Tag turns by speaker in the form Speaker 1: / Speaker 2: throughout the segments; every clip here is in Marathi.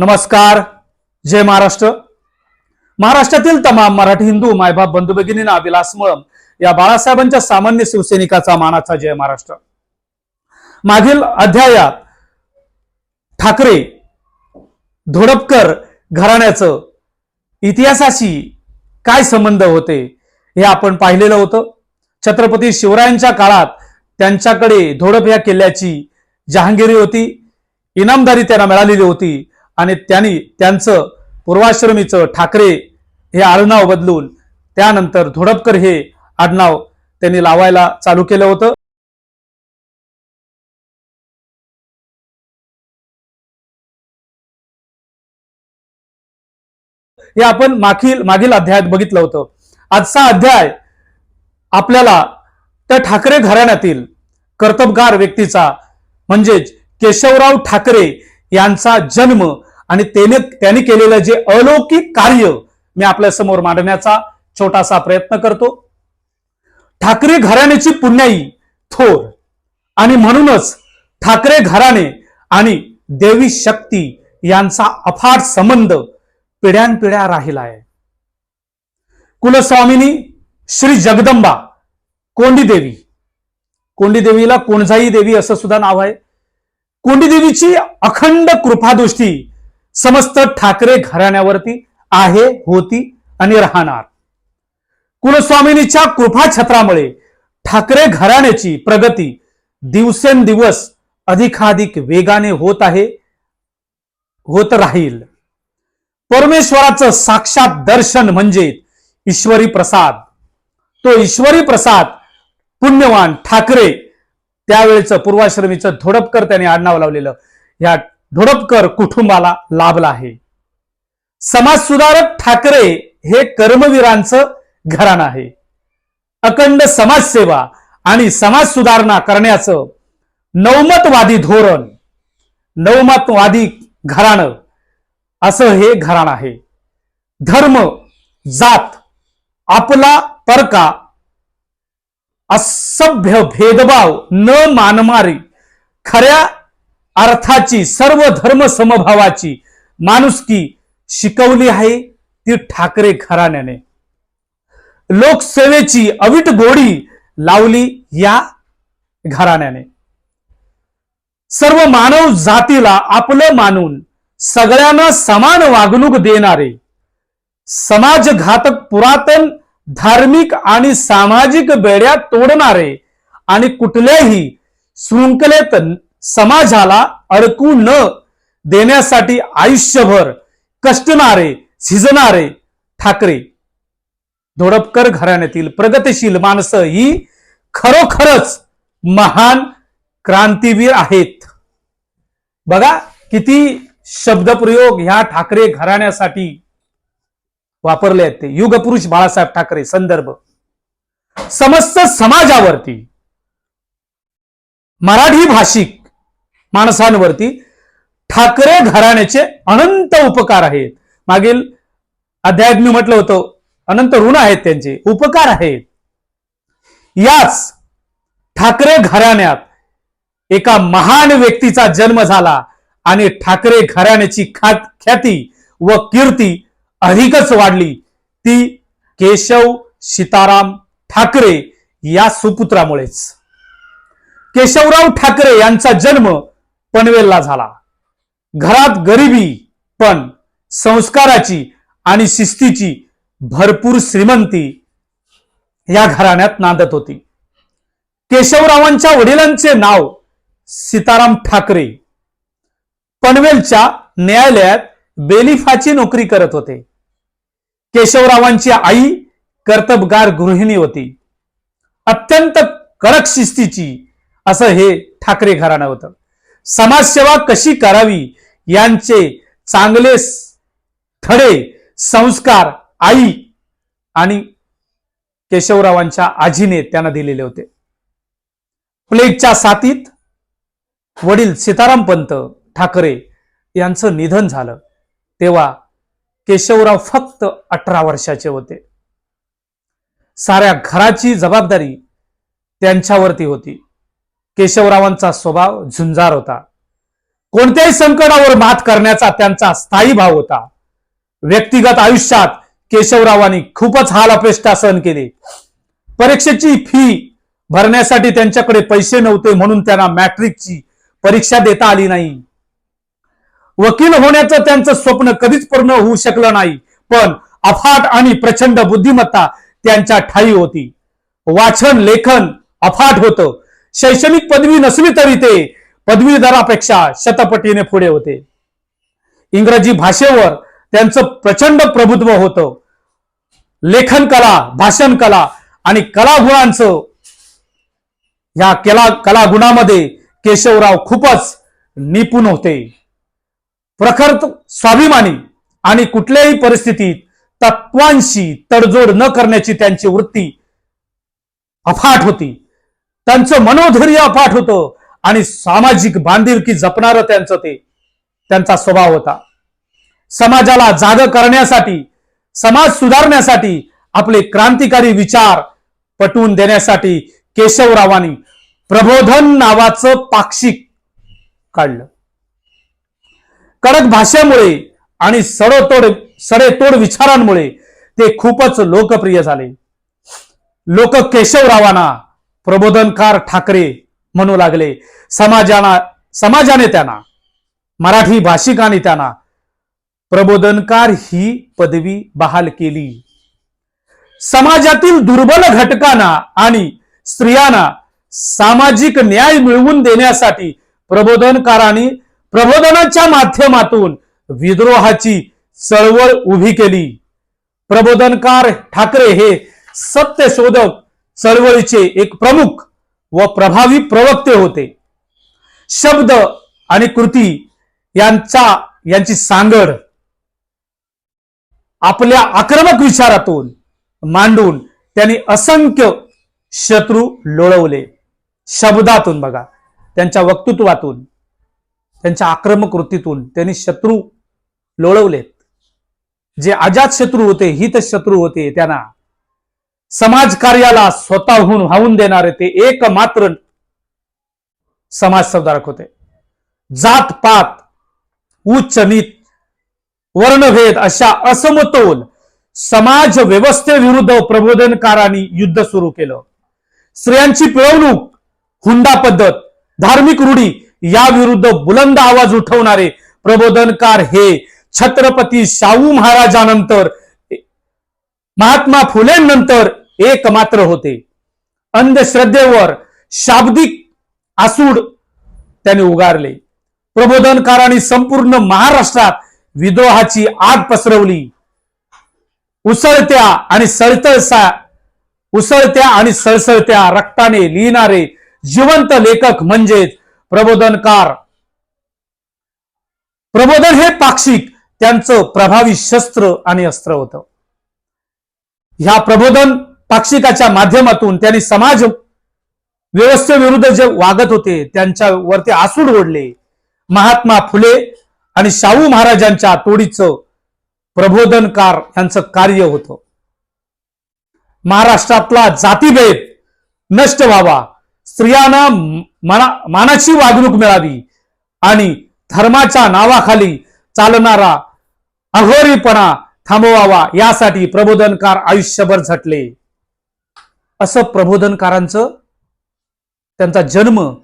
Speaker 1: नमस्कार. जय महाराष्ट्र. महाराष्ट्रातील तमाम मराठी हिंदू मायबाप बंधू भगिनींना विलास मळम या बाळासाहेबांच्या सामान्य शिवसैनिकाचा मानाचा जय महाराष्ट्र. मागील अध्यायात ठाकरे धोडपकर घराण्याचं इतिहासाशी काय संबंध होते हे आपण पाहिलेलं होतं. छत्रपती शिवरायांच्या काळात त्यांच्याकडे धोडप या किल्ल्याची जहांगिरी होती इनामदारी त्यांना मिळालेली होती. आणि त्यांनी त्यांचं पूर्वाश्रमीचं ठाकरे हे आडनाव बदलून त्यानंतर धोडपकर हे आडनाव त्यांनी लावायला चालू केलं होतं. हे आपण मागील मागील अध्यायात बघितलं होतं. आजचा अध्याय आपल्याला त्या ठाकरे घराण्यातील कर्तबगार व्यक्तीचा म्हणजेच केशवराव ठाकरे यांचा जन्म आणि त्याने त्यांनी केलेलं जे अलौकिक कार्य मी आपल्यासमोर मांडण्याचा छोटासा प्रयत्न करतो. ठाकरे घराण्याची पुण्याई थोर आणि म्हणूनच ठाकरे घराणे आणि देवी शक्ती यांचा अफाट संबंध पिढ्यानपिढ्या राहिला आहे. कुलस्वामिनी श्री जगदंबा कोंडी देवी कोंडी देवीला कोणजाई देवी असं सुद्धा नाव आहे. कुंडीदेवीची अखंड कृपादृष्टी समस्त ठाकरे घराण्यावरती आहे होती आणि राहणार. कुलस्वामिनीच्या कृपा छत्रामुळे ठाकरे घराण्याची प्रगती दिवसेंदिवस अधिकाधिक वेगाने होत आहे होत राहील. परमेश्वराचं साक्षात दर्शन म्हणजे ईश्वरी प्रसाद तो ईश्वरी प्रसाद पुण्यवान ठाकरे त्यावेळेचं पूर्वाश्रमीचं धोडपकर त्याने आडनाव लावलेलं. या धोडपकर कुटुंबाला लाभला आहे. समाज सुधारक ठाकरे हे कर्मवीरांचं घराणं आहे. अखंड समाजसेवा आणि समाज सुधारणा करण्याचं नवमतवादी धोरण नवमतवादी घराणं असं हे घराणं आहे. धर्म जात आपला परका असभ्य भेदभाव न मानमारी खऱ्या अर्थाची सर्व धर्म समभावाची माणुसकी शिकवली आहे ती ठाकरे घराण्याने. लोकसेवेची अविट गोडी लावली या घराण्याने. सर्व मानव जातीला आपलं मानून सगळ्यांना समान वागणूक देणारे समाजघातक पुरातन धार्मिक आणि सामाजिक बेड्या तोडणारे आणि कुठल्याही शृंखलेत समाजाला अडकू न देण्यासाठी आयुष्यभर कष्टणारे झिजणारे ठाकरे. धोडपकर घराण्यातील प्रगतिशील माणसं ही खरोखरच महान क्रांतीवीर आहेत. बघा किती शब्दप्रयोग ह्या ठाकरे घराण्यासाठी वापरले आहेत ते. युगपुरुष बाळासाहेब ठाकरे संदर्भ. समस्त समाजावरती मराठी भाषिक माणसांवरती ठाकरे घराण्याचे अनंत उपकार आहेत. मागील अध्यायात मी म्हटलं होतं अनंत ऋण आहेत त्यांचे उपकार आहेत. याच ठाकरे घराण्यात एका महान व्यक्तीचा जन्म झाला आणि ठाकरे घराण्याची खात ख्याती व कीर्ती अधिकच वाढली. ती केशव सीताराम ठाकरे या सुपुत्रामुळेच. केशवराव ठाकरे यांचा जन्म पनवेलला झाला. घरात गरिबी पण संस्काराची आणि शिस्तीची भरपूर श्रीमंती या घराण्यात नांदत होती. केशवरावांच्या वडिलांचे नाव सीताराम ठाकरे. पनवेलच्या न्यायालयात बेलिफाची नोकरी करत होते. केशवरावांची आई कर्तबगार गृहिणी होती. अत्यंत कडक शिस्तीची असं हे ठाकरे घराणं होतं. समाजसेवा कशी करावी यांचे चांगले थडे संस्कार आई आणि केशवरावांच्या आजीने त्यांना दिलेले होते. प्लेगच्या साथीत वडील सीतारामपंत ठाकरे यांचं निधन झालं. तेव्हा केशवराव फक्त अठरा वर्षाचे होते. साऱ्या घराची जबाबदारी त्यांच्यावरती होती. केशवरावांचा स्वभाव झुंजार होता. कोणत्याही संकटावर मात करण्याचा त्यांचा स्थायी भाव होता. व्यक्तिगत आयुष्यात केशवरावांनी खूपच हाल अपेष्टा सहन केले. परीक्षेची फी भरण्यासाठी त्यांच्याकडे पैसे नव्हते म्हणून त्यांना मॅट्रिकची परीक्षा देता आली नाही. वकील होण्याचं त्यांचं स्वप्न कधीच पूर्ण होऊ शकलं नाही. पण अफाट आणि प्रचंड बुद्धिमत्ता त्यांच्या ठाई होती. वाचन लेखन अफाट होतं. शैक्षणिक पदवी नसली तरी ते पदवीधरापेक्षा शतपटीने पुढे होते. इंग्रजी भाषेवर त्यांचं प्रचंड प्रभुत्व होतं. लेखन कला भाषण कला आणि कलागुणांचं या कला कलागुणामध्ये केशवराव खूपच निपुण होते. प्रखर स्वाभिमानी आणि कुठल्याही परिस्थितीत तत्वांशी तडजोड न करण्याची त्यांची वृत्ती अफाट होती. त्यांचं मनोधैर्य अफाट होतं आणि सामाजिक बांधिलकी जपणारं त्यांचं ते त्यांचा स्वभाव होता. समाजाला जाग करण्यासाठी समाज सुधारण्यासाठी आपले क्रांतिकारी विचार पटवून देण्यासाठी केशवरावांनी प्रबोधन नावाचं पाक्षिक काढलं. कडक भाषेमुळे आणि सडोतोड सडेतोड विचारांमुळे ते खूपच लोकप्रिय झाले. लोक केशवरावांना प्रबोधनकार ठाकरे म्हणू लागले. समाजाना समाजाने त्यांना मराठी भाषिकाने त्यांना प्रबोधनकार ही पदवी बहाल केली. समाजातील दुर्बल घटकांना आणि स्त्रियांना सामाजिक न्याय मिळवून देण्यासाठी प्रबोधनकारांनी प्रबोधनाच्या माध्यमातून विद्रोहाची चळवळ उभी केली. प्रबोधनकार ठाकरे हे सत्यशोधक चळवळीचे एक प्रमुख व प्रभावी प्रवक्ते होते. शब्द आणि कृती यांचा यांची सांगड आपल्या आक्रमक विचारातून मांडून त्यांनी असंख्य शत्रू लोळवले. शब्दातून बघा त्यांच्या वक्तृत्वातून. त्यांच्या आक्रमक कृतीतून त्यांनी शत्रू लोळवलेत जे अजात शत्रू होते हित शत्रू होते त्यांना समाज कार्याला स्वतःहून वाहून देणारे ते एकमात्र समाज सुधारक होते. जात पात उच्च नीत वर्णभेद अशा असमतोल समाज व्यवस्थेविरुद्ध प्रबोधनकारांनी युद्ध सुरू केलं. स्त्रियांची पिळवणूक हुंडा पद्धत धार्मिक रूढी याविरुद्ध बुलंद आवाज उठवणारे प्रबोधनकार हे छत्रपती शाहू महाराजानंतर महात्मा फुलेंनंतर एकमात्र होते. अंधश्रद्धेवर शाब्दिक आसूड त्यांनी उगारले. प्रबोधनकारांनी संपूर्ण महाराष्ट्रात विद्रोहाची आग पसरवली. उसळत्या आणि सळतळसा उसळत्या आणि सळसळत्या रक्ताने लिहिणारे जिवंत लेखक म्हणजेच प्रबोधनकार. प्रबोधन हे पाक्षिक त्यांचं प्रभावी शस्त्र आणि अस्त्र होतं. ह्या प्रबोधन पाक्षिकाच्या माध्यमातून त्यांनी समाज व्यवस्थेविरुद्ध जे वागत होते त्यांच्यावरती आसूड ओढले. महात्मा फुले आणि शाहू महाराजांच्या तोडीचं प्रबोधनकार यांचं कार्य होतं. महाराष्ट्रातला जातीभेद नष्ट व्हावा. स्त्रियांना मना मानाची वागणूक मिळावी आणि धर्माच्या नावाखाली चालणारा अघोरीपणा थांबवावा यासाठी प्रबोधनकार आयुष्यभर झटले. असं प्रबोधनकारांचं त्यांचा जन्म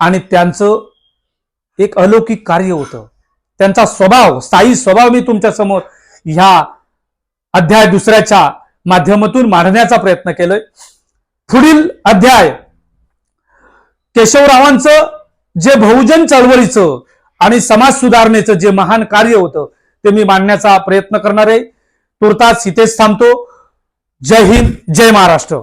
Speaker 1: आणि त्यांचं एक अलौकिक कार्य होतं. त्यांचा स्वभाव स्थायी स्वभाव मी तुमच्यासमोर ह्या अध्याय दुसऱ्याच्या माध्यमातून मांडण्याचा प्रयत्न केलाय. पुढील अध्याय केशवरावांचं जे बहुजन चळवळीचं आणि समाज सुधारणेचं जे महान कार्य होतं ते मी मांडण्याचा प्रयत्न करणार आहे. तुर्तास इथेच थांबतो. जय हिंद जय महाराष्ट्र.